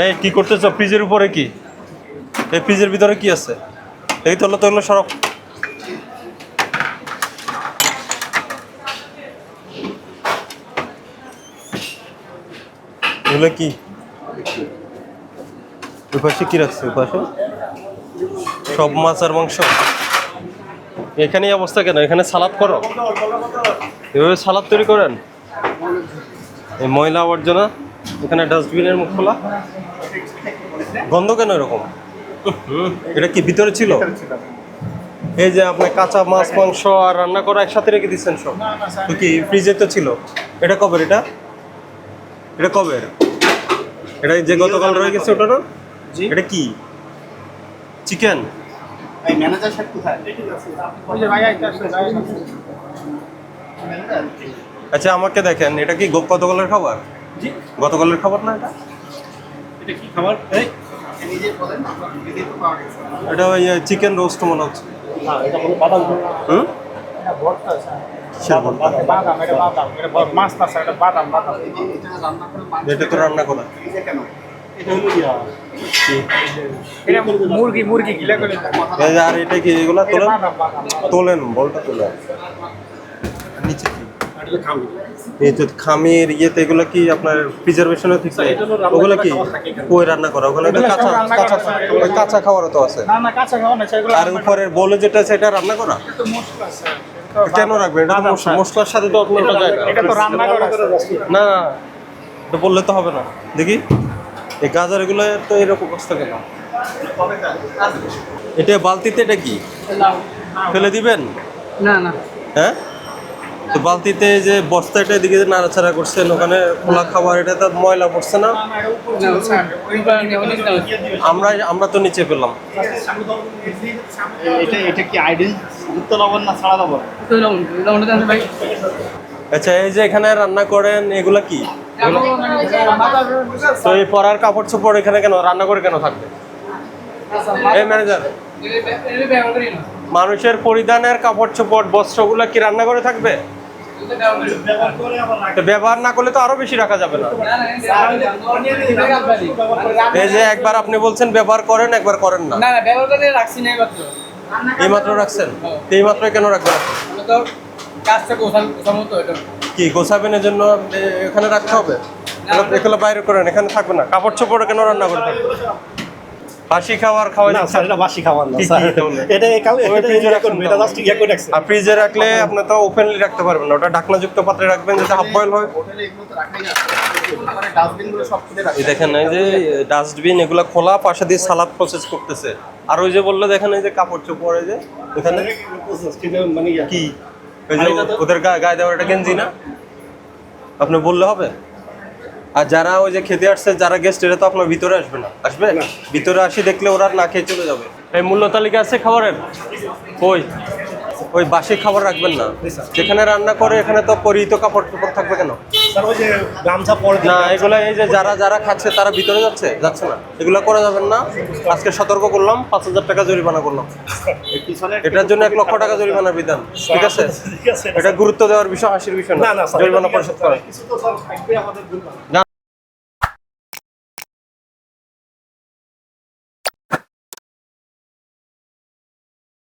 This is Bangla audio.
এই, কি করতেছো? ফ্রিজের উপরে কি? এই ফ্রিজের ভিতরে কি আছে? এই তোলো তোলো সরব এগুলো কি? ওই পাশে কি রাখছে? ওই সব মাছ আর মাংস? এখানেই অবস্থা কেন? এখানে সালাদ করো। এভাবে সালাদ তৈরি করেন? এই ময়লা আবর্জনা? এখানে ডাস্টবিনের মুখ খোলা। গন্ধ কেন এরকম? এটা কি ভিতরে ছিল? এই যে আপনি কাঁচা মাছ মাংস আর রান্না করা একসাথে রেখে দিচ্ছেন সব? তো কি ফ্রিজে তো ছিল? এটা কবের এটা? এটা কবের এটা? যে গতকাল রয়ে গেছে ওটা না এটা কি? চিকেন আচ্ছা আমাকে দেখেন এটা কি গো- গতকালের খাবার? জি। গতকালের খাবার না এটা? এটা কি খাবার? এই। নিজে বলেন নিজে তো পাওয়া গেছে এটা ওই চিকেন রোস্ট মনে হচ্ছে। না এটা কোনো বাদাম হুম? এটা ভর্তা বাদাম এটা বাদাম এটা মাছ আছে এটা বাদাম বাদাম। এটা রান্না করে। মাংস এটা তো রান্না করা কেন মুরগি আর এটা কি এগুলা তোলেন বলটা তোলেন। নিচে কি? এই তো খামির ইয়েতে এগুলো কি আপনার প্রিজার্ভেশনে থেকে এটা হলো রান্না ওগুলো কি। কই রান্না করা? তো কাঁচা কাঁচা ওই কাঁচা খাবারও তো আছে। না না কাঁচা খাওয়া না সেগুলো আর উপরের বলে যেটা আছে এটা রান্না করা? তো মশলা আছে কেন রাখবেন এটা তো মশলার সাথে তো আপনার যায় না। এটা তো রান্না করা না না এটা বললে তো হবে না। দেখি। এই গাজর এগুলো তো এরকম অবস্থা কেন? এটা বালতিতে এটা কি? ফেলে দিবেন? না না। হ্যাঁ? তো বালতিতে যে বস্তাটা এদিকে যে নাড়াচাড়া করছেন ওখানে খোলা খাবার এটা তো ময়লা পড়ছে না? আমরা আমরা তো নিচে পেলাম এটা এটা কি আইডেল যুক্ত লবণ না ছাড়া লবণ? আচ্ছা এই যে এখানে রান্না করেন এগুলা কি? তো এই পরার কাপড় চোপড় এখানে কেন রান্না করে কেন থাকবে? এই ম্যানেজার মানুষের পরিধানের কাপড় চোপড় বস্ত্রগুলো কি রান্না করে থাকবে? ব্যবহার না করলে তো আরও বেশি রাখা যাবে না। এই যে একবার আপনি বলছেন ব্যবহার করেন একবার করেন না। এই মাত্র রাখছেন? এই মাত্র কেন রাখবেন কি গোছাবেন এর জন্য এখানে রাখতে হবে? এগুলো বাইরে করেন এখানে থাকবে না। কাপড় চোপড় কেন রান্না করে থাকবে বাসি খাবার খাওয়াই না স্যার এটা বাসি খাবার না স্যার। এটা এই এটা ফ্রিজে ইয়ে এটা জাস্ট ইয়ে করে রাখছে আর ফ্রিজে রাখলে আপনি তো ওপেনলি রাখতে পারবেন না। ওটা ঢাকনাযুক্ত পাত্রে রাখবেন যাতে হাফ বয়েল হয়। মানে এই দেখেন এই যে ডাস্টবিন এগুলো খোলা পাশে দিয়ে সালাদ প্রসেস করতেছে। আর ওই যে বলল দেখেন এই যে কাপড় চোপড় যে মানে কি? ওই যে ওদের গায়ে দেওয়ার এটা গেঞ্জি না? আপনি বললে হবে? আর যারা ওই যে খেতে আসছে যারা গেস্ট এরা তো আপনার ভিতরে আসবে না। আসবে? ভিতরে আসি দেখলে ওরা না খেয়ে চলে যাবে। এই মূল্য তালিকা আছে খাবারের? ওই ওই বাসি খাবার রাখবেন না। যেখানে রান্না করে এখানে তো পরিহিত কাপড় চোপড় থাকবে কেন? স্যার ওই যে না এগুলো এই যে যারা যারা খাচ্ছে তারা ভিতরে যাচ্ছে? যাচ্ছে না। এগুলো করা যাবেন না। আজকে সতর্ক করলাম পাঁচ হাজার টাকা জরিমানা করলাম। এটার জন্য এক লক্ষ টাকা জরিমানার বিধান। ঠিক আছে? এটা গুরুত্ব দেওয়ার বিষয় হাসির বিষয় না। না জরিমানা পরিশোধ করেন